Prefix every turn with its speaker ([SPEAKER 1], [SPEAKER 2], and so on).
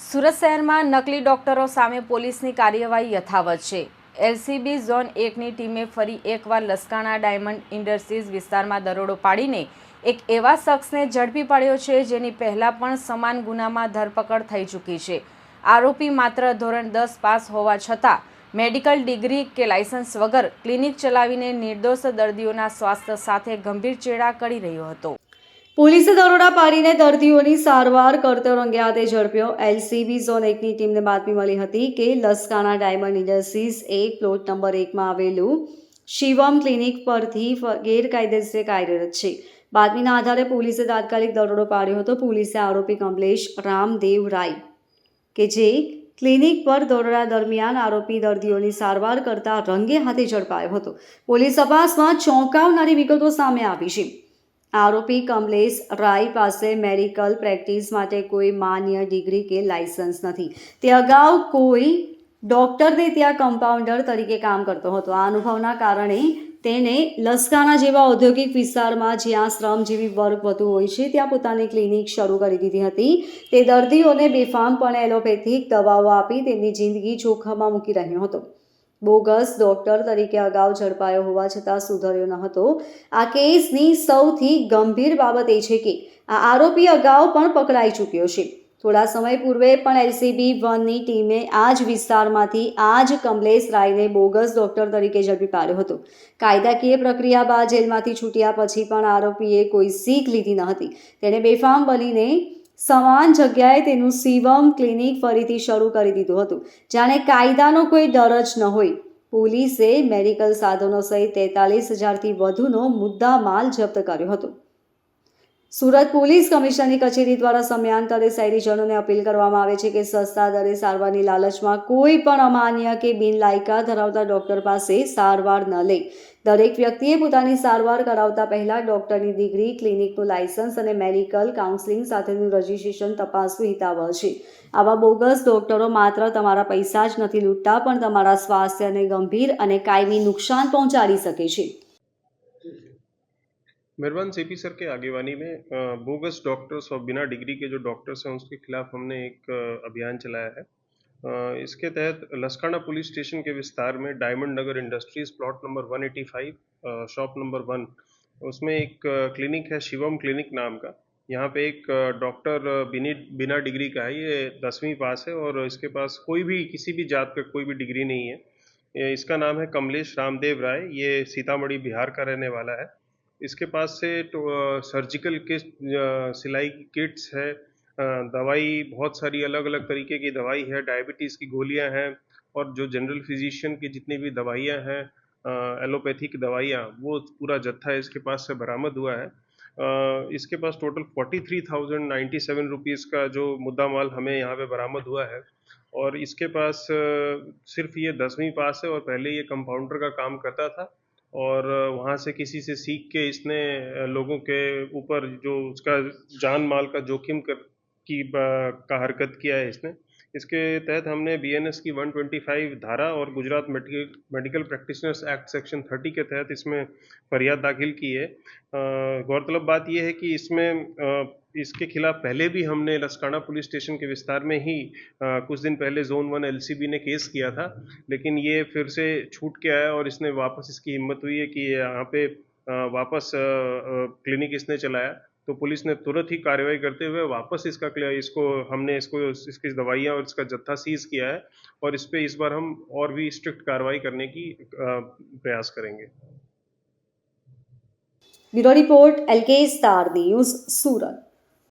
[SPEAKER 1] સુરત શહેરમાં નકલી ડોક્ટરો સામે પોલીસની કાર્યવાહી યથાવત છે. એલસીબી ઝોન એકની ટીમે ફરી એકવાર લસકાણા ડાયમંડ ઇન્ડસ્ટ્રીઝ વિસ્તારમાં દરોડો પાડીને એક એવા શખ્સને ઝડપી પાડ્યો છે જેની પહેલાં પણ સમાન ગુનામાં ધરપકડ થઈ ચૂકી છે. આરોપી માત્ર ધોરણ દસ પાસ હોવા છતાં મેડિકલ ડિગ્રી કે લાયસન્સ વગર ક્લિનિક ચલાવીને નિર્દોષ દર્દીઓના સ્વાસ્થ્ય સાથે ગંભીર ચેડા કરી રહ્યો હતો.
[SPEAKER 2] પોલીસે દરોડા પાડીને દર્દીઓની સારવાર કરતો રંગે હાથે ઝડપ્યો. એલસીબી ઝોન એકની ટીમને બાતમી મળી હતી કે લસકાણા ડાયમંડ ઇન્ડસ્ટ્રીઝ એક પ્લોટ નંબર એકમાં આવેલું શિવમ ક્લિનિક પરથી ગેરકાયદેસર કાર્યરત છે. બાતમીના આધારે પોલીસે તાત્કાલિક દરોડો પાડ્યો હતો. પોલીસે આરોપી કમલેશ રામદેવ રાય કે જે ક્લિનિક પર દરોડા દરમિયાન આરોપી દર્દીઓની સારવાર કરતા રંગે હાથે ઝડપાયો હતો. પોલીસ તપાસમાં ચોંકાવનારી વિગતો સામે આવી છે. આરોપી કમલેશ રાય પાસે મેડિકલ પ્રેક્ટિસ માટે કોઈ માન્ય ડિગ્રી કે લાયસન્સ નથી. તે અગાઉ કોઈ ડૉક્ટરને ત્યાં કમ્પાઉન્ડર તરીકે કામ કરતો હતો. આ અનુભવના કારણે તેને લસકાના જેવા ઔદ્યોગિક વિસ્તારમાં જ્યાં શ્રમજીવી વર્ગ વધુ હોય છે, ત્યાં પોતાની ક્લિનિક શરૂ કરી દીધી હતી. તે દર્દીઓને બેફામપણે એલોપેથિક દવાઓ આપી તેમની જિંદગી જોખમમાં મૂકી રહ્યો હતો. બોગસ ડોક્ટર તરીકે અગાઉ ઝડપાયો હોવા છતાં સુધર્યો ન હતો. આ કેસની સૌથી ગંભીર બાબત એ છે કે આ આરોપી અગાઉ પણ પકડાઈ ચૂક્યો છે. થોડા સમય પૂર્વે પણ એલસીબી વનની ટીમે આ જ વિસ્તારમાંથી આ જ કમલેશ રાયને બોગસ ડોક્ટર તરીકે ઝડપી પાડ્યો હતો. કાયદાકીય પ્રક્રિયા બાદ જેલમાંથી છૂટ્યા પછી પણ આરોપીએ કોઈ શીખ લીધી ન હતી. તેણે બેફામ બનીને સમાન જગ્યાએ તેનું શિવમ ક્લિનિક ફરીથી શરૂ કરી દીધું હતું. જાણે કાયદાનો કોઈ ડર જ ન હોય. પોલીસે મેડિકલ સાધનો સહિત તેતાલીસ હજારથી વધુનો મુદ્દા માલ જપ્ત કર્યો હતો. સુરત પોલીસ કમિશનરની કચેરી દ્વારા સમયાંતરે શહેરીજનોને અપીલ કરવામાં આવે છે કે સસ્તા દરે સારવારની લાલચમાં કોઈ પણ અમાન્ય કે બિનલાયકા ધરાવતા ડૉક્ટર પાસે સારવાર ન લે. દરેક વ્યક્તિએ પોતાની સારવાર કરાવતા પહેલા ડૉક્ટરની ડિગ્રી, ક્લિનિકનું લાયસન્સ અને મેડિકલ કાઉન્સિલિંગ સાથેનું રજિસ્ટ્રેશન તપાસવું હિતાવહ છે. આવા બોગસ ડૉક્ટરો માત્ર તમારા પૈસા જ નથી લૂંટતા, પણ તમારા સ્વાસ્થ્યને ગંભીર અને કાયમી નુકસાન પહોંચાડી શકે છે.
[SPEAKER 3] मेहरबान सीपी सर के आगेवानी में बोगस डॉक्टर्स और बिना डिग्री के जो डॉक्टर्स हैं उसके खिलाफ हमने एक अभियान चलाया है। इसके तहत लसकाना पुलिस स्टेशन के विस्तार में diamond Nagar industries plot number 185 अ, शॉप नंबर वन उसमें एक क्लिनिक है शिवम क्लिनिक नाम का। यहाँ पे एक डॉक्टर बिना डिग्री का है ये दसवीं पास है और इसके पास कोई भी किसी भी जात का कोई भी डिग्री नहीं है। इसका नाम है कमलेश रामदेव राय ये सीतामढ़ी बिहार का रहने वाला है। इसके पास से तो सर्जिकल किट सिलाई की किट्स है दवाई बहुत सारी अलग अलग तरीके की दवाई है डायबिटीज़ की गोलियाँ हैं और जो जनरल फिजिशियन की जितनी भी दवाइयाँ हैं एलोपैथिक दवाइयाँ वो पूरा जत्था इसके पास से बरामद हुआ है। अ, इसके पास total forty three thousand ninety seven rupees का जो मुद्दा माल हमें यहाँ पे बरामद हुआ है और इसके पास सिर्फ़ ये दसवीं पास है और पहले ये कंपाउंडर का काम करता था। और वहाँ से किसी से सीख के इसने लोगों के ऊपर जो उसका जान माल का जोखिम कर, की का हरकत किया है इसने इसके तहत हमने बीएनएस की 125 धारा और Gujarat medical medical practitioners act section 30 के तहत इसमें फरियाद दाखिल की है। गौरतलब बात यह है कि इसमें इसके खिलाफ पहले भी हमने लसकाना पुलिस स्टेशन के विस्तार में ही अ, कुछ दिन पहले जोन वन एलसीबी ने केस किया था लेकिन ये फिर से छूट के आया और इसने वापस इसकी हिम्मत हुई है कि यहाँ पे अ, वापस अ, क्लिनिक इसने चलाया। तो पुलिस ने तुरंत ही कार्रवाई करते हुए वापस इसका इसको, हमने इसको, इसकी दवाइयाँ और इसका जत्था सीज किया है और इस पर इस बार हम और भी स्ट्रिक्ट कार्रवाई करने की प्रयास करेंगे।
[SPEAKER 2] Bureau report, L K star news, Surat.